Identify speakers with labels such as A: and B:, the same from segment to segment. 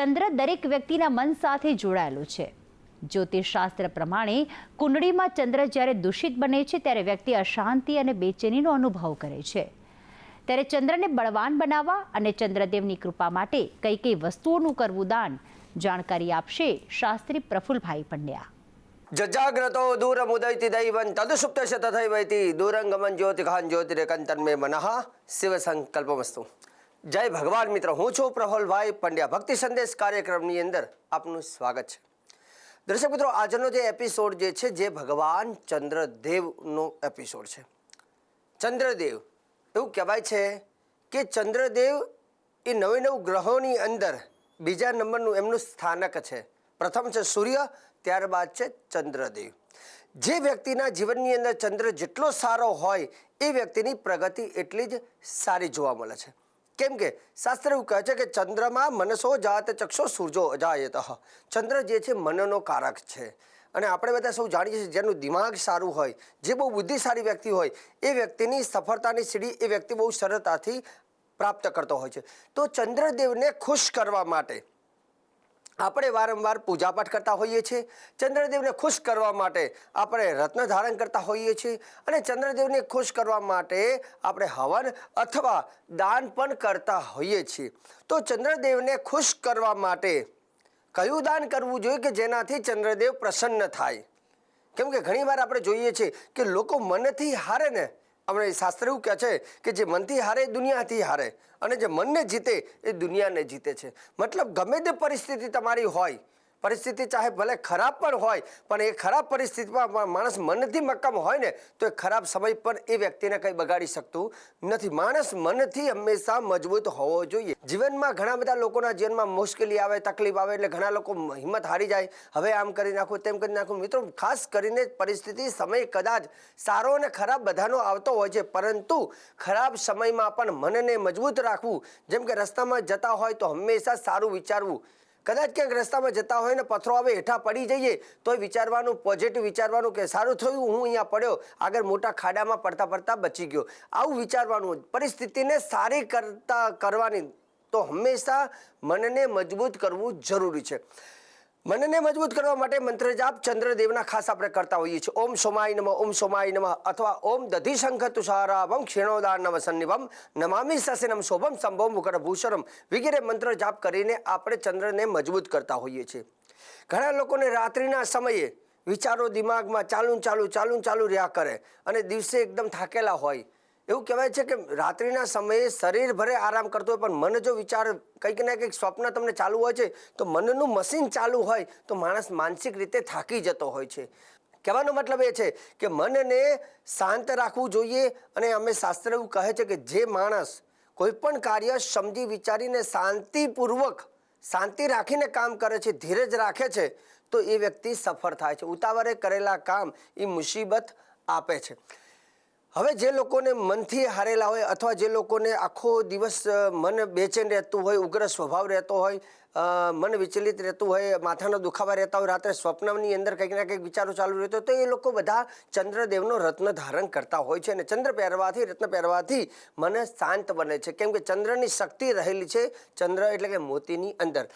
A: ચંદ્ર દરેક વ્યક્તિના મન સાથે જોડાયેલું છે. જ્યોતિષશાસ્ત્ર પ્રમાણે કુંડળીમાં ચંદ્ર જ્યારે દૂષિત બને છે, ત્યારે વ્યક્તિ અશાંતિ અને બેચેનીનો અનુભવ કરે છે. ત્યારે ચંદ્રને બળવાન બનાવવા અને ચંદ્રદેવની કૃપા માટે કઈ કઈ વસ્તુઓનું કરવું દાન જાણકારી આપશે શાસ્ત્રી પ્રફુલભાઈ પંડ્યા.
B: જજાગ્રતો દૂરમુદૈતિ દૈવન તદુસુપ્તશ તથૈવૈતિ દૂરંગમન જ્યોતિખાન જ્યોતિરેકંતન્મે મનઃ. શિવ સંકલ્પમસ્તુ જય ભગવાન મિત્ર, હું છું પ્રફુલભાઈ પંડ્યા. ભક્તિ સંદેશ કાર્યક્રમની અંદર આપનું સ્વાગત છે. દર્શક મિત્રો, આજનો જે એપિસોડ જે છે, જે ભગવાન ચંદ્રદેવનો એપિસોડ છે. ચંદ્રદેવ, એવું કહેવાય છે કે ચંદ્રદેવ એ નવે નવ ગ્રહોની અંદર બીજા નંબરનું એમનું સ્થાનક છે. પ્રથમ છે સૂર્ય, ત્યારબાદ છે ચંદ્રદેવ. જે વ્યક્તિના જીવનની અંદર ચંદ્ર જેટલો સારો હોય, એ વ્યક્તિની પ્રગતિ એટલી જ સારી જોવા મળે છે. કેમ કે શાસ્ત્ર એવું કહે છે કે ચંદ્રમાં મનસો જાત ચક્ષો સૂરજો અજાયત. ચંદ્ર જે છે મનનો કારક છે. અને આપણે બધા સૌ જાણીએ છીએ જેનું દિમાગ સારું હોય, જે બહુ બુદ્ધિશાળી વ્યક્તિ હોય, એ વ્યક્તિની સફળતાની સીડી એ વ્યક્તિ બહુ સરળતાથી પ્રાપ્ત કરતો હોય છે. તો ચંદ્રદેવને ખુશ કરવા માટે આપણે વારંવાર પૂજાપાઠ કરતા હોઈએ છીએ. ચંદ્રદેવને ખુશ કરવા માટે આપણે રત્ન ધારણ કરતા હોઈએ છીએ અને ચંદ્રદેવને ખુશ કરવા માટે આપણે હવન અથવા દાન પણ કરતા હોઈએ છીએ. તો ચંદ્રદેવને ખુશ કરવા માટે કયું દાન કરવું જોઈએ કે જેનાથી ચંદ્રદેવ પ્રસન્ન થાય? કેમ કે ઘણીવાર આપણે જોઈએ છીએ કે લોકો મનથી હારે ને આપણે શાસ્ત્ર એવું કહે છે કે જે મનથી હારે, દુનિયાથી હારે. અને જે મનને જીતે, એ દુનિયાને જીતે છે. મતલબ ગમે તે પરિસ્થિતિ તમારી હોય પરિસ્થિતિ ચાહે ભલે ખરાબ પણ હોય, પણ એ ખરાબ પરિસ્થિતિમાં માણસ મનથી મક્કમ હોય ને, તો એ ખરાબ સમય પર એ વ્યક્તિને કંઈ બગાડી શકતું નથી. માણસ મનથી હંમેશા મજબૂત હોવો જોઈએ. જીવનમાં ઘણા બધા લોકોના જીવનમાં મુશ્કેલી આવે, તકલીફ આવે, એટલે ઘણા લોકો હિંમત હારી જાય. હવે આમ કરી નાખું, તેમ કરી નાખું. મિત્રો, ખાસ કરીને પરિસ્થિતિ, સમય કદાચ સારો અને ખરાબ બધાનો આવતો હોય છે, પરંતુ ખરાબ સમયમાં પણ મનને મજબૂત રાખવું, જેમ કે રસ્તામાં જતા હોય તો હંમેશા સારું વિચારવું કદાચ ક્યાંક રસ્તામાં જતા હોય ને પથ્થરો આવે, હેઠા પડી જઈએ તો વિચારવાનું પોઝિટિવ વિચારવાનું કે સારું થયું, હું અહીંયા પડ્યો, આગળ મોટા ખાડામાં પડતા પડતા બચી ગયો. આવું વિચારવાનું પરિસ્થિતિને સારી કરતા કરવાની તો હંમેશા મનને મજબૂત કરવું જરૂરી છે. મનને મજબૂત કરવા માટે મંત્ર જાપ ચંદ્રદેવના ખાસ આપણે કરતા હોઈએ છીએ. ઓમ સોમાય નમઃ, ઓમ સોમાય નમઃ અથવા ઓમ દધિ શંખ તુષારાવમ ક્ષીણોદાર નમ સન્નિવમ નમામિ સસિનમ શોભમ સંભવ વગર ભૂષરમ વગેરે મંત્ર જાપ કરીને આપણે ચંદ્રને મજબૂત કરતા હોઈએ છીએ. ઘણા લોકોને રાત્રિના સમયે વિચારો દિમાગમાં ચાલુ ચાલુ ચાલુ ચાલુ રહ્યા કરે અને દિવસે એકદમ થાકેલા હોય એવું કહેવાય છે કે રાત્રિના સમયે શરીર ભરે આરામ કરતો હોય, પણ મન જો વિચાર કંઈક ને કંઈક સ્વપ્ન તમને ચાલુ હોય છે, તો મનનું મશીન ચાલુ હોય, તો માણસ માનસિક રીતે થાકી જતો હોય છે. કહેવાનો મતલબ એ છે કે મનને શાંત રાખવું જોઈએ અને અમે શાસ્ત્ર એવું કહે છે કે જે માણસ કોઈ પણ કાર્ય સમજી વિચારીને શાંતિપૂર્વક, શાંતિ રાખીને કામ કરે છે, ધીરજ રાખે છે, તો એ વ્યક્તિ સફળ થાય છે. ઉતાવળે કરેલા કામ એ મુસીબત આપે છે. હવે જે લોકોને મનથી હારેલા હોય અથવા જે લોકોને આખો દિવસ મન બેચેન રહેતું હોય, ઉગ્ર સ્વભાવ રહેતો હોય મન વિચલિત રહેતું હોય, માથાનો દુખાવા રહેતા હોય, રાત્રે સ્વપ્નની અંદર કંઈક ના કંઈક વિચારો ચાલુ રહેતો તો એ લોકો બધા ચંદ્રદેવનો રત્ન ધારણ કરતા હોય છે અને ચંદ્ર પહેરવાથી, રત્ન પહેરવાથી મન શાંત બને છે. કેમ કે ચંદ્રની શક્તિ રહેલી છે ચંદ્ર એટલે કે મોતીની અંદર.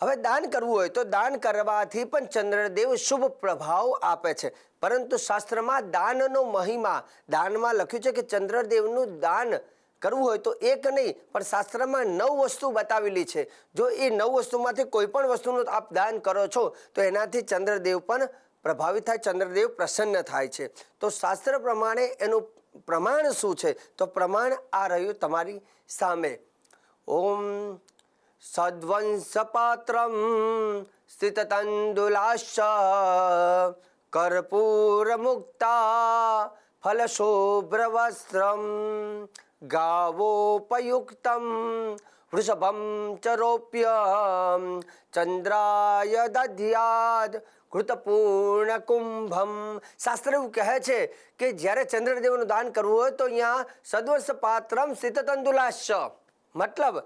B: હવે દાન કરવું હોય તો દાન કરવાથી પણ ચંદ્રદેવ શુભ પ્રભાવ આપે છે. પરંતુ શાસ્ત્રમાં દાનનો મહિમા, દાનમાં લખ્યું છે કે ચંદ્રદેવનું દાન કરવું હોય તો એક નહીં, પણ શાસ્ત્રમાં નવ વસ્તુ બતાવેલી છે. જો એ નવ વસ્તુમાંથી કોઈ પણ વસ્તુનું આપ દાન કરો છો, તો એનાથી ચંદ્રદેવ પણ પ્રભાવિત થાય, ચંદ્રદેવ પ્રસન્ન થાય છે. તો શાસ્ત્ર પ્રમાણે એનું પ્રમાણ શું છે? તો પ્રમાણ આ રહ્યું તમારી સામે. ઓમ સદ્વંશપાત્રમ સ્થિતતંદુલાશ કર્પૂરમુક્તા ફલશોભ્રવસ્ત્રમ ગાવોપયુક્તમ વૃષભમ ચરોપ્ય ચંદ્રાય દધ્યાદ ઘૃતપૂર્ણ કુંભમ શાસ્ત્ર એવું કહે છે કે જ્યારે ચંદ્રદેવનું દાન કરવું હોય તો અહીંયા સદ્વંશ પાત્રમ સ્થિતતંદુલાશ મતલબ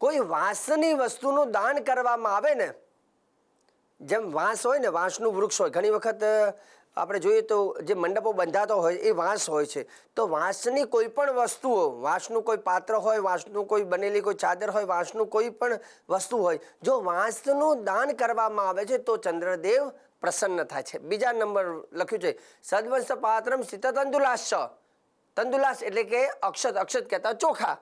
B: કોઈ વાંસની વસ્તુનું દાન કરવામાં આવે ને, જેમ વાંસ હોય ને, વાંસનું વૃક્ષ હોય, ઘણી વખત આપણે જોઈએ તો જે મંડપો બંધાતો હોય એ વાંસ હોય છે. તો વાંસની કોઈ પણ વસ્તુઓ, વાંસનું કોઈ પાત્ર હોય, વાંસનું કોઈ બનેલી કોઈ ચાદર હોય, વાંસનું કોઈ પણ વસ્તુ હોય, જો વાંસનું દાન કરવામાં આવે છે, તો ચંદ્રદેવ પ્રસન્ન થાય છે. બીજા નંબર લખ્યું છે, સદવંશ પાત્રમ શીત તંદુલાશ તંદુલાસ એટલે કે અક્ષત અક્ષત કહેતા ચોખા.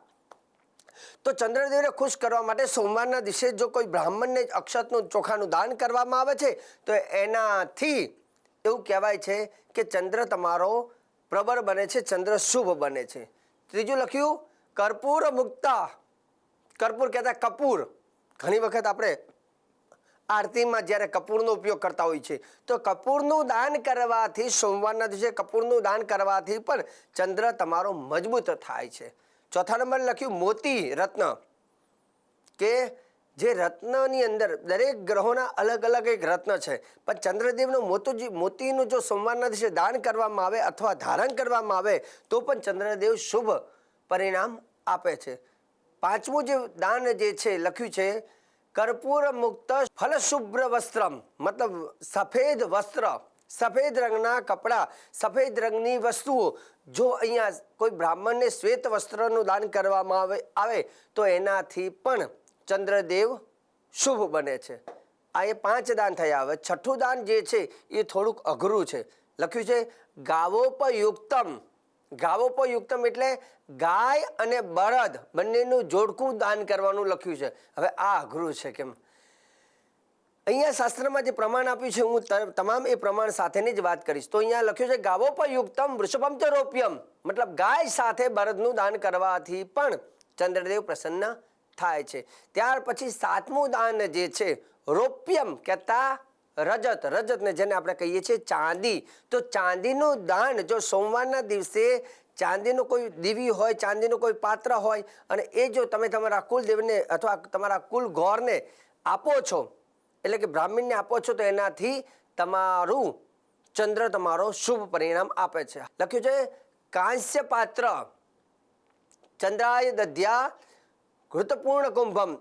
B: તો ચંદ્રદેવને ખુશ કરવા માટે સોમવારના દિવસે જો કોઈ બ્રાહ્મણને અક્ષતનું ચોખાનું દાન કરવામાં આવે છે, તો એનાથી એવું કહેવાય છે કે ચંદ્ર તમારો પ્રબળ બને છે, ચંદ્ર શુભ બને છે. ત્રીજું લખ્યું, કર્પૂર મુક્તા. કર્પૂર કહેતા કપૂર. ઘણી વખત આપણે આરતીમાં જ્યારે કપૂરનો ઉપયોગ કરતા હોય છે, તો કપૂરનું દાન કરવાથી, સોમવારના દિવસે કપૂરનું દાન કરવાથી પણ ચંદ્ર તમારો મજબૂત થાય છે. ચોથા નંબર લખ્યું, મોતી રત્ન. કે જે રત્નની અંદર દરેક ગ્રહોના અલગ અલગ એક રત્ન છે. પણ ચંદ્રદેવનું મોતુજી મોતીનું જો સોમવારના દિવસે દાન કરવામાં આવે અથવા ધારણ કરવામાં આવે, તો પણ ચંદ્રદેવ શુભ પરિણામ આપે છે. પાંચમું જે દાન જે છે, લખ્યું છે કર્પૂર મુક્ત ફલશુભ્ર વસ્ત્રમ મતલબ સફેદ વસ્ત્ર. સફેદ રંગના કપડાં, સફેદ રંગની વસ્તુઓ. જો અહીંયા કોઈ બ્રાહ્મણને શ્વેત વસ્ત્રનું દાન કરવામાં આવે આવે, તો એનાથી પણ ચંદ્રદેવ શુભ બને છે. આ એ પાંચ દાન થયા. હવે છઠ્ઠું દાન જે છે, એ થોડુંક અઘરું છે. લખ્યું છે, ગાવોપયુક્તમ. ગાવોપયુક્તમ એટલે ગાય અને બળદ બંનેનું જોડકું દાન કરવાનું લખ્યું છે. હવે આ અઘરું છે કેમ? અહીંયા શાસ્ત્રમાં જે પ્રમાણ આપ્યું છે, હું તમામ એ પ્રમાણ સાથેની જ વાત કરીશ. તો અહીંયા લખ્યું છે ગાવોપયુક્તમ વૃષભમ ચ રોપ્યમ. મતલબ ગાય સાથે બળદનું દાન કરવાથી પણ ચંદ્રદેવ પ્રસન્ન થાય છે. ત્યાર પછી સાતમું દાન જે છે, રોપ્યમ કહેતા રજત. રજતને જેને આપણે કહીએ છીએ ચાંદી. તો ચાંદીનું દાન જો સોમવારના દિવસે ચાંદીનું કોઈ દીવી હોય, ચાંદીનું કોઈ પાત્ર હોય, અને એ જો તમે તમારા કુલદેવને અથવા તમારા કુલ ગોરને આપો છો એટલે કે બ્રાહ્મણને આપો છો તો એનાથી તમારું ચંદ્ર તમારો શુભ પરિણામ આપે છે. લખ્યું છે, કાંસ્ય પાત્ર ચંદ્રાય દધ્યા ઘૃતપૂર્ણ કુંભમ.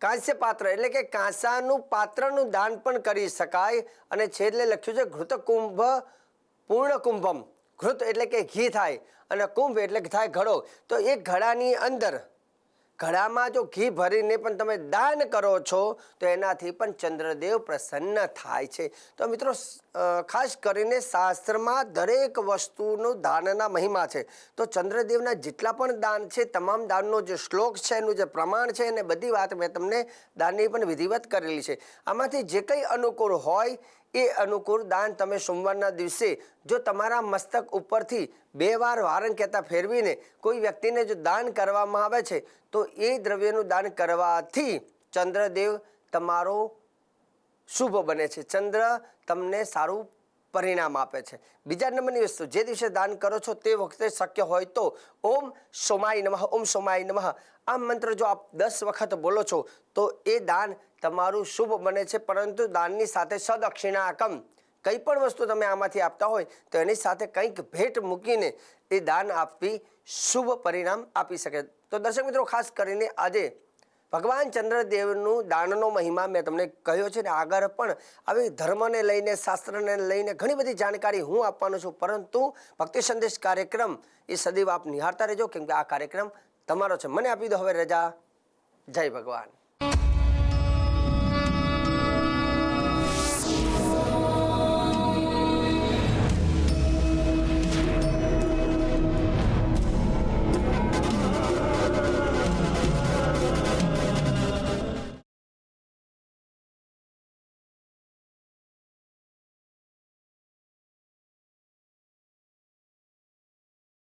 B: કાંસ્ય પાત્ર એટલે કે કાંસાનું પાત્રનું દાન પણ કરી શકાય અને છેલ્લે લખ્યું છે, ઘૃતકુંભ પૂર્ણ કુંભમ. ઘૃત એટલે કે ઘી થાય અને કુંભ એટલે થાય ઘડો. તો એ ઘડાની અંદર ઘડામાં જો ઘી ભરીને પણ તમે દાન કરો છો, તો એનાથી પણ ચંદ્રદેવ પ્રસન્ન થાય છે. તો મિત્રો ખાસ કરીને શાસ્ત્રમાં દરેક વસ્તુનું દાનના મહિમા છે. તો ચંદ્રદેવના જેટલા પણ દાન છે, તમામ દાનનો જે શ્લોક છે, એનું જે પ્રમાણ છે અને બધી વાત મેં તમને દાનની પણ વિધિવત કરેલી છે. આમાંથી જે કંઈ અનુકૂળ હોય, એ અનુકૂળ દાન તમે સોમવારના દિવસે જો તમારા મસ્તક ઉપરથી બે વાર વારણ કહેતા ફેરવીને કોઈ વ્યક્તિને જો દાન કરવામાં આવે છે, તો એ દ્રવ્યનું દાન કરવાથી ચંદ્રદેવ તમારો શુભ બને છે. ચંદ્ર તમને સારું પરિણામ આપે છે. બીજા નંબરની વસ્તુ, જે દિવસે દાન કરો છો તે વખતે શક્ય હોય તો ઓમ સોમાય નમઃ, ઓમ સોમાય નમઃ. આ મંત્ર જો આપ દસ વખત બોલો છો, તો એ દાન તમારું શુભ બને છે. પરંતુ દાનની સાથે સદક્ષિણાકમ કંઈ પણ વસ્તુ તમે આમાંથી આપતા હોય, તો એની સાથે કંઈક ભેટ મૂકીને એ દાન આપવી શુભ પરિણામ આપી શકે. તો દર્શક મિત્રો, ખાસ કરીને આજે ભગવાન ચંદ્રદેવનું દાનનો મહિમા મેં તમને કહ્યો છે ને આગળ પણ આવી ધર્મને લઈને, શાસ્ત્રને લઈને ઘણી બધી જાણકારી હું આપવાનો છું. પરંતુ ભક્તિ સંદેશ કાર્યક્રમ એ સદીવ આપ નિહાળતા રહેજો, કેમ કે આ કાર્યક્રમ તમારો છે. મને આપી દો હવે રજા. જય ભગવાન.